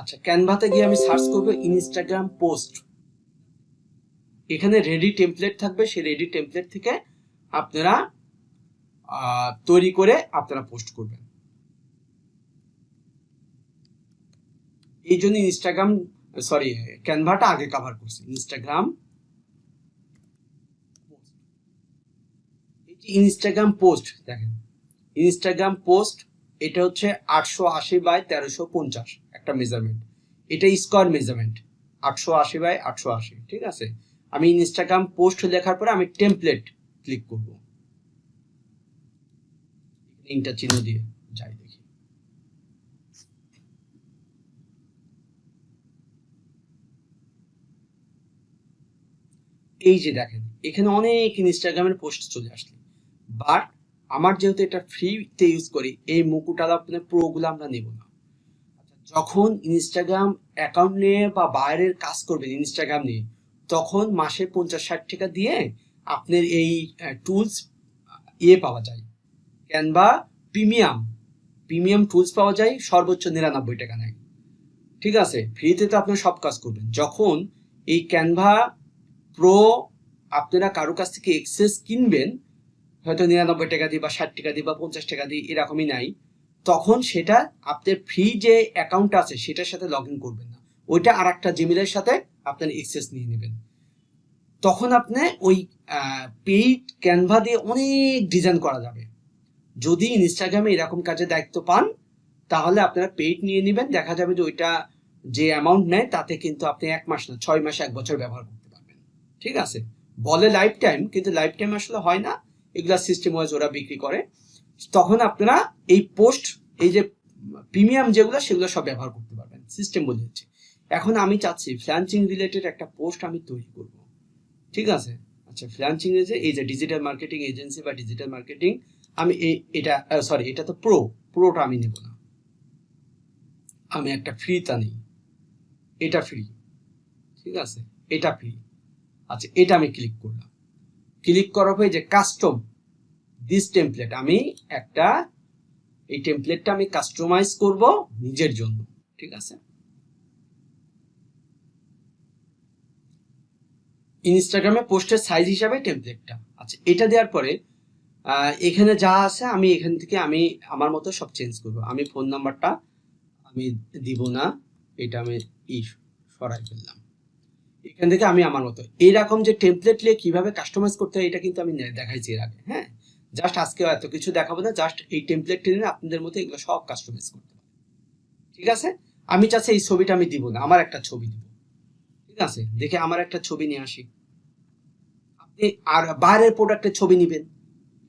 আচ্ছা ক্যানভাতে গিয়ে আমি সার্চ করব ইনস্টাগ্রাম পোস্ট এখানে রেডি টেমপ্লেট থাকবে, সেই রেডি টেমপ্লেট থেকে আপনারা তৈরি করে আপনারা পোস্ট করবেন। এই জন্য ইনস্টাগ্রাম সরি ক্যানভাটা আগে কভার করছে। ইনস্টাগ্রাম ইনস্টাগ্রাম পোস্ট দেখেন। ইনস্টাগ্রাম পোস্ট এটা হচ্ছে আটশো আশি বাই তেরোশো পঞ্চাশ, একটা মেজারমেন্ট এটা স্কোয়ার মেজারমেন্ট আটশো আশি বাই আটশো আশি, ঠিক আছে? আমি ইনস্টাগ্রাম পোস্ট লেখার পরে আমি টেমপ্লেট ক্লিক করব। ইন্টার চিহ্ন দিয়ে যাই দেখি। এই যে দেখেন, এখানে অনেক ইনস্টাগ্রামের পোস্ট চলে আসছে। বাট আমার যেহেতু এটা ফ্রিতে ইউজ করি এই মুকুটালা আপনার প্রোগুলো আমরা নেব না। আচ্ছা, যখন ইনস্টাগ্রাম অ্যাকাউন্ট নিয়ে বা বাইরের কাজ করবেন ইনস্টাগ্রাম নিয়ে তখন মাসে পঞ্চাশ ষাট টাকা দিয়ে আপনার এই টুলস ইয়ে পাওয়া যায়। ক্যানভা প্রিমিয়াম প্রিমিয়াম টুলস পাওয়া যায় সর্বোচ্চ নিরানব্বই টাকা নেয়। ঠিক আছে? ফ্রিতে তো আপনার সব কাজ করবেন। যখন এই ক্যানভা প্রো আপনারা কারও কাছ থেকে এক্সেস কিনবেন হয়তো নিরানব্বই টাকা দিয়ে বা ষাট টাকা দিয়ে বা পঞ্চাশ টাকা দিই, এরকমই নাই। তখন সেটা আপনার ফ্রি যে অ্যাকাউন্ট আছে, সেটার সাথে লগ ইন করবেন না। ওইটা আর একটা জিমেলের সাথে আপনার এক্সেস নিয়ে নেবেন। তখন আপনি ওই পেইড ক্যানভা দিয়ে অনেক ডিজাইন করা যাবে। যদি ইনস্টাগ্রামে এরকম কাজে দায়িত্ব পান, তাহলে আপনারা পেইড নিয়ে নেবেন। দেখা যাবে যে ওইটা যে অ্যামাউন্ট নেয়, তাতে কিন্তু আপনি এক মাস না, ছয় মাস, এক বছর ব্যবহার করতে পারবেন। ঠিক আছে? বলে লাইফ টাইম কিন্তু লাইফ টাইম আসলে হয় না। এগুলা সিস্টেম ওয়াইজ ওরা বিক্রি করে, তখন আপনারা এই পোস্ট এই যে প্রিমিয়াম যেগুলো, সেগুলো সব ব্যবহার করতে পারবেন সিস্টেম বলে দিচ্ছি। এখন আমি চাচ্ছি ফ্ল্যান্সিং রিলেটেড একটা পোস্ট আমি তৈরি করব। ঠিক আছে? আচ্ছা ফ্ল্যান্সিং এ যে এই যে ডিজিটাল মার্কেটিং এজেন্সি বা ডিজিটাল মার্কেটিং আমি এই, এটা সরি এটা তো প্রো প্রোটা আমি নেব না। আমি একটা ফ্রি তা নেই। এটা ফ্রি ঠিক আছে? এটা ফ্রি আচ্ছা এটা আমি ক্লিক করলাম। ক্লিক করার পরে যে কাস্টম দিস টেমপ্লেট আমি একটা, এই টেমপ্লেটটা আমি কাস্টমাইজ করব নিজের জন্য, ঠিক আছে? ইনস্টাগ্রামে পোস্টের সাইজ হিসাবে টেমপ্লেটটা আচ্ছা এটা দেওয়ার পরে এখানে যা আছে আমি এখান থেকে আমি আমার মতো সব চেঞ্জ করব। আমি ফোন নাম্বারটা আমি দিব না, এটা আমি ই সরাই ফেললাম। এখান থেকে আমি আমার মতো এইরকম যে টেমপ্লেট নিয়ে কীভাবে কাস্টমাইজ করতে হয়, এটা কিন্তু আমি দেখাইছি এর আগে হ্যাঁ? জাস্ট আজকে এত কিছু দেখাবো না জাস্ট এই টেমপ্লেট নিয়ে আপনাদের মতো এগুলো সব কাস্টমাইজ করতে হবে। ঠিক আছে? আমি চাচ্ছি এই ছবিটা আমি দিব না, আমার একটা ছবি দিব। ঠিক আছে? দেখে আমার একটা ছবি নিয়ে আসি। আপনি আর বাইরের প্রোডাক্টের ছবি নেবেন।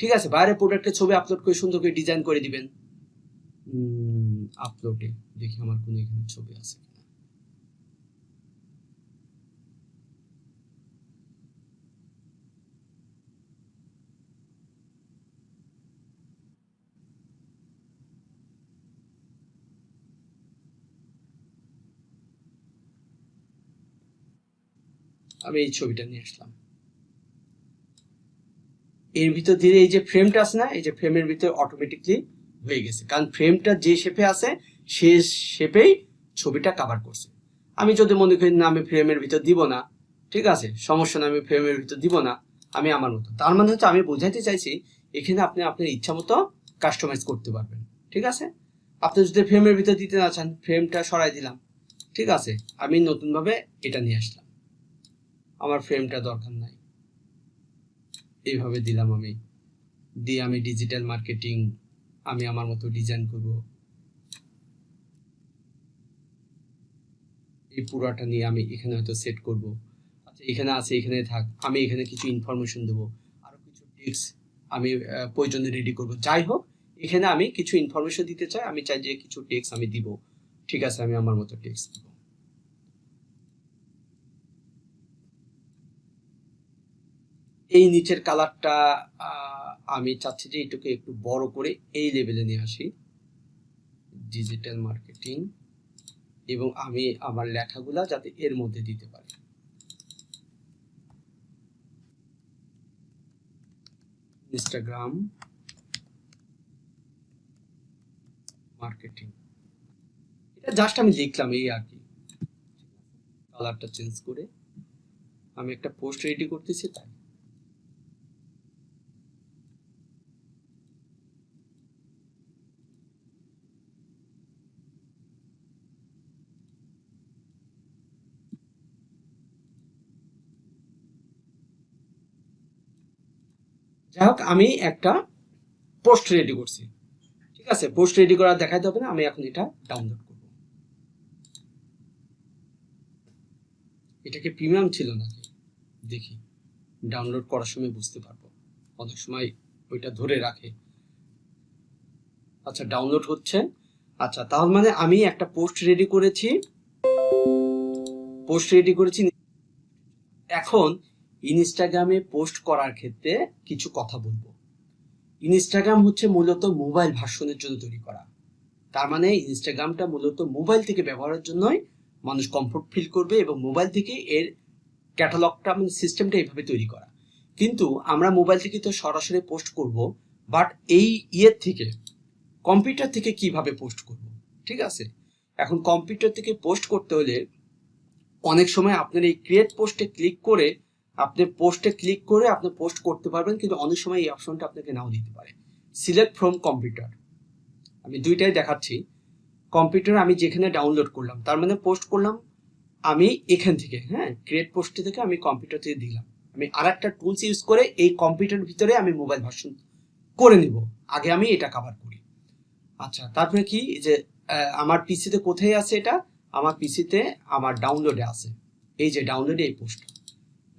ঠিক আছে? বাইরের প্রোডাক্টের ছবি আপলোড করে সুন্দর করে ডিজাইন করে দিবেন। আপলোডে দেখি আমার কোনো এখানে ছবি আছে আমি এই ছবিটা নিয়ে আসলাম। এর ভিতর ধীরে এই যে ফ্রেমটা আছে না, এই যে ফ্রেমের ভিতর অটোমেটিকলি হয়ে গেছে। কারণ ফ্রেমটা যে শেপে আছে, সে শেপেই ছবিটা কাভার করছে। আমি যদি মনে করি, না, আমি ফ্রেমের ভিতর দিব না। ঠিক আছে, সমস্যা না, আমি ফ্রেমের ভিতর দিব না, আমি আমার মতো। তার মানে হচ্ছে, আমি বোঝাতে চাইছি, এখানে আপনি আপনার ইচ্ছা মতো কাস্টমাইজ করতে পারবেন। ঠিক আছে? আপনি যদি ফ্রেমের ভিতর দিতে না চান ফ্রেমটা সরাই দিলাম। ঠিক আছে, আমি নতুনভাবে এটা নিয়ে আসলাম। আমার ফ্রেমটা দরকার নাই। এইভাবে দিলাম আমি। দিয়ে আমি ডিজিটাল মার্কেটিং আমি আমার মতো ডিজাইন করব। এই পুরাটা নিয়ে আমি এখানে হয়তো সেট করব। আচ্ছা এখানে আছে, এখানে থাক। আমি এখানে কিছু ইনফরমেশন দেবো। আরও কিছু টেক্স আমি প্রয়োজনে রেডি করব। যাই হোক, এখানে আমি কিছু ইনফরমেশন দিতে চাই। আমি চাই যে কিছু টেক্স আমি দিব। ঠিক আছে, আমি আমার মতো টেক্স দিব। এই নিচের কালারটা আমি চাচ্ছি যে এটাকে একটু বড় করে এই লেভেলে নিয়ে আসি। ডিজিটাল মার্কেটিং এবং আমি আমার লেখাগুলা যাতে এর মধ্যে দিতে পারি। ইনস্টাগ্রাম মার্কেটিং এটা জাস্ট আমি লিখলাম এই আর কি। কালারটা চেঞ্জ করে আমি একটা পোস্ট রেডি করতেছি, তাই। যাই হোক, আমি একটা পোস্ট রেডি করছি। ঠিক আছে? পোস্ট রেডি করা দেখাইতে হবে না, আমি এখন এটা ডাউনলোড করব। এটা কি প্রিমিয়াম ছিল নাকি? দেখি। ডাউনলোড করার সময় বুঝতে পারব। অনেক সময় ওইটা ধরে রাখে। আচ্ছা ডাউনলোড হচ্ছে। আচ্ছা তার মানে আমি একটা পোস্ট রেডি করেছি। পোস্ট রেডি করেছি। এখন ইনস্টাগ্রামে পোস্ট করার ক্ষেত্রে কিছু কথা বলব। ইনস্টাগ্রাম হচ্ছে মূলত মোবাইল ভার্সনের জন্য তৈরি করা। তার মানে ইনস্টাগ্রামটা মূলত মোবাইল থেকে ব্যবহারের জন্যই মানুষ কমফোর্ট ফিল করবে এবং মোবাইল থেকে এর ক্যাটালগটা মানে সিস্টেমটা এইভাবে তৈরি করা। কিন্তু আমরা মোবাইল থেকে তো সরাসরি পোস্ট করব বাট এই ইয়ের থেকে কম্পিউটার থেকে কীভাবে পোস্ট করব, ঠিক আছে? এখন কম্পিউটার থেকে পোস্ট করতে হলে অনেক সময় আপনার এই ক্রিয়েট পোস্টে ক্লিক করে আপনি পোস্টে ক্লিক করে আপনি পোস্ট করতে পারবেন, কিন্তু অনেক সময় এই অপশনটা আপনাকে নাও দিতে পারে। সিলেক্ট ফ্রম কম্পিউটার আমি দুইটাই দেখাচ্ছি। কম্পিউটার আমি যেখানে ডাউনলোড করলাম, তার মানে পোস্ট করলাম, আমি এখান থেকে হ্যাঁ ক্রিয়েট পোস্ট থেকে আমি কম্পিউটার থেকে দিলাম। আমি আর একটা টুলস ইউজ করে এই কম্পিউটার ভিতরে আমি মোবাইল ভার্সন করে নিব। আগে আমি এটা কভার করি। আচ্ছা তারপরে কি? যে আমার পিসিতে কোথায় আছে এটা? আমার পিসিতে আমার ডাউনলোডে আছে। এই যে ডাউনলোডে এই পোস্ট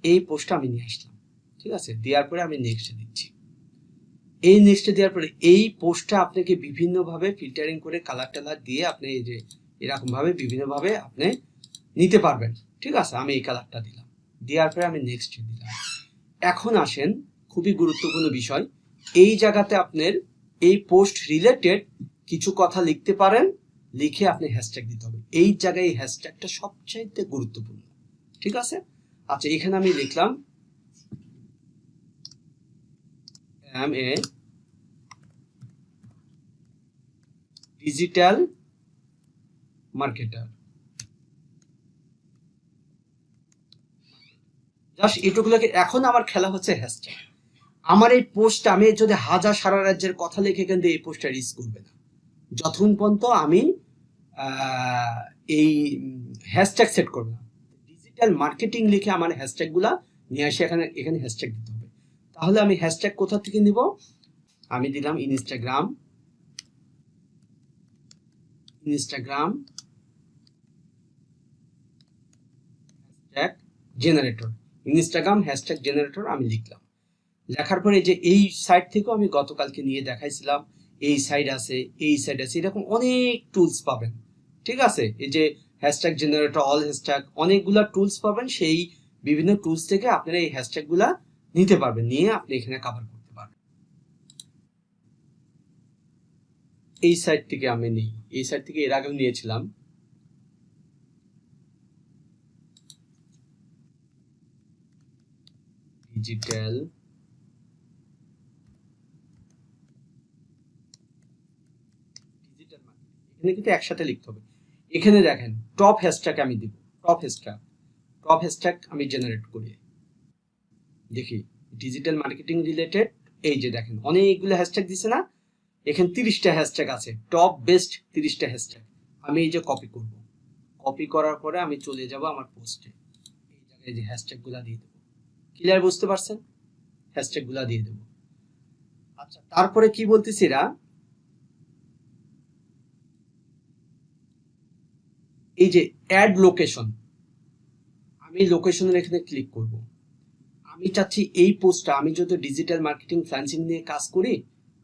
এই পোস্টটা আমি নিয়ে আসলাম, ঠিক আছে? দেওয়ার পরে আমি নেক্সটে দিচ্ছি। এই নেক্সটে দেওয়ার পরে এই পোস্টটা আপনাকে বিভিন্নভাবে ফিল্টারিং করে কালার টালার দিয়ে আপনি এই যে এরকম ভাবে বিভিন্নভাবে আপনি নিতে পারবেন, ঠিক আছে? আমি এই কালারটা দিলাম। দেওয়ার পরে আমি নেক্সট দিলাম। এখন আসেন খুবই গুরুত্বপূর্ণ বিষয়। এই জায়গাতে আপনার এই পোস্ট রিলেটেড কিছু কথা লিখতে পারেন, লিখে আপনি হ্যাশট্যাগ দিতে হবে। এই জায়গায় এই হ্যাশট্যাগটা সবচাইতে গুরুত্বপূর্ণ, ঠিক আছে? আচ্ছা এখানে আমি লিখলাম I'm a digital marketer just এটুকুলোকে এখন আমার খেলা হচ্ছে হ্যাশট্যাগ আমার এই পোস্ট আমি যদি হাজার সারা রাজ্যের কথা লিখে কিন্তু এই পোস্টটা রিস করবে না। যতক্ষণ পর্যন্ত আমি এই হ্যাশট্যাগ সেট করব না। ডিজিটাল মার্কেটিং লিখে আমার হ্যাশট্যাগগুলা নিয়ে আসে এখানে এখানে হ্যাশট্যাগ দিতে হবে। তাহলে আমি হ্যাশট্যাগ কোথা থেকে নিব? আমি দিলাম Instagram Instagram hashtag generator Instagram hashtag generator আমি লিখলাম। লেখার পরে যে এই সাইট থেকেও আমি গতকালকে নিয়ে দেখাইছিলাম। এই সাইড আছে, এই সাইড আছে, এরকম অনেক টুলস পাবেন। ঠিক আছে? এই যে হ্যাশট্যাগ জেনারেটর অল হ্যাশট্যাগ অনেকগুলা টুলস পাবেন, সেই বিভিন্ন টুলস থেকে আপনারা এই হ্যাশট্যাগগুলা নিতে পারবেন, নিয়ে আপনি এখানে কভার করতে পারবেন। এই সাইট থেকে আমি নিই। এই সাইট থেকে এর আগেও নিয়েছিলাম। ডিজিটাল ডিজিটাল এখানে কিন্তু একসাথে লিখতে হবে। এখানে দেখেন টপ হ্যাশট্যাগ আমি দিব টপ হ্যাশট্যাগ টপ হ্যাশট্যাগ আমি জেনারেট করি। দেখি ডিজিটাল মার্কেটিং রিলেটেড এই যে দেখেন, অনেকগুলো হ্যাশট্যাগ দিছে না? এখানে তিরিশটা হ্যাশট্যাগ আছে টপ বেস্ট তিরিশটা হ্যাশট্যাগ আমি এই যে কপি করব। কপি করার পরে আমি চলে যাব আমার পোস্টে এই জায়গায় যে হ্যাশট্যাগগুলা দিয়ে দেবো। ক্লিয়ার বুঝতে পারছেন? হ্যাশট্যাগগুলা দিয়ে দেবো। আচ্ছা তারপরে কি বলতেছি এরা? এই যে অ্যাড লোকেশন আমি লোকেশনের এখানে ক্লিক করব। আমি চাচ্ছি এই পোস্টটা আমি যদি ডিজিটাল মার্কেটিং ফ্রান্সিং নিয়ে কাজ করি,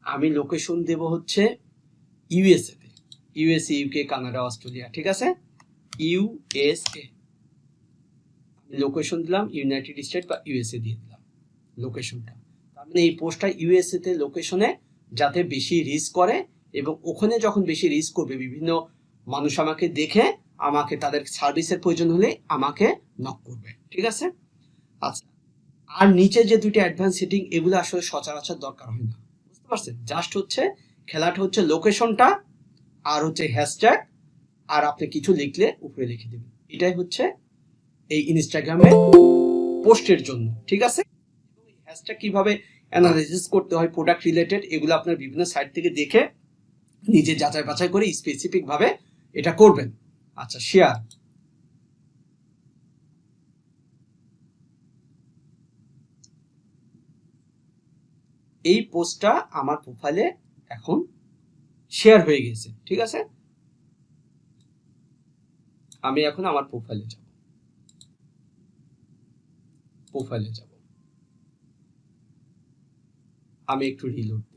আমি লোকেশন দেব হচ্ছে ইউএসএ তে। ইউএসএ ইউকে কানাডা অস্ট্রেলিয়া ঠিক আছে? ইউএসএ লোকেশন দিলাম ইউনাইটেড স্টেট বা ইউএসএ দিয়ে দিলাম লোকেশনটা তার মানে এই পোস্টটা ইউএসএ তে লোকেশনে যাতে বেশি রিস্ক করে এবং ওখানে যখন বেশি রিস্ক করবে, বিভিন্ন মানুষ আমাকে দেখে আমাকে তাদের সার্ভিসের প্রয়োজন হলে আমাকে নক করবে। ঠিক আছে? আচ্ছা। আর নিচে যে দুইটা অ্যাডভান্স সেটিং এগুলো আসলে সচরাচর দরকার হয় না। বুঝতে পারছেন? জাস্ট হচ্ছে, খেলাটা হচ্ছে লোকেশনটা আর হচ্ছে হ্যাশট্যাগ আর আপনি কিছু লিখলে উপরে লিখে দেবেন। এটাই হচ্ছে এই ইনস্টাগ্রামে পোস্টের জন্য। ঠিক আছে? হ্যাশট্যাগ কীভাবে অ্যানালাইসিস করতে হয় প্রোডাক্ট রিলেটেড এগুলো আপনার বিভিন্ন সাইট থেকে দেখে নিজে যাচাই বাছাই করে স্পেসিফিক ভাবে এটা করবেন। আচ্ছা শেয়ার এই পোস্টটা আমার প্রোফাইলে এখন শেয়ার হয়ে গেছে ঠিক আছে? আমি এখন আমার প্রোফাইলে যাব। প্রোফাইলে যাব। আমি একটু রিলোড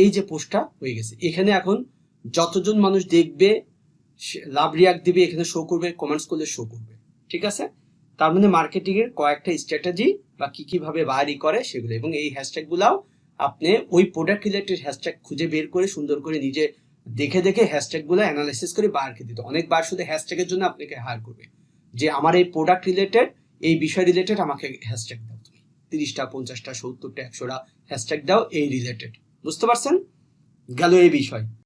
এই যে পোস্টটা হয়ে গেছে। এখানে এখন যতজন মানুষ দেখবে লাভ রিয়াক্ট দিবে, এখানে শো করবে কমেন্টস করলে শো করবে। ঠিক আছে? তার মানে মার্কেটিং এর কয়েকটা স্ট্র্যাটেজি বা কি কীভাবে বাড়ি করে সেগুলো। এবং এই হ্যাশট্যাগ গুলাও আপনি ওই প্রোডাক্ট রিলেটেড হ্যাশট্যাগ খুঁজে বের করে সুন্দর করে নিজে দেখে দেখে হ্যাশট্যাগগুলো অ্যানালাইসিস করে বারকে দিতে। অনেক বার শুধু হ্যাশট্যাগের জন্য আপনাকে হায়ার করবে। যে আমার এই প্রোডাক্ট রিলেটেড এই বিষয় রিলেটেড আমাকে হ্যাশট্যাগ দাও তুমি। তিরিশটা, পঞ্চাশটা, সত্তরটা, একশোটা হ্যাশট্যাগ দাও এই রিলেটেড বুঝতে পারছেন? গেল এই বিষয়।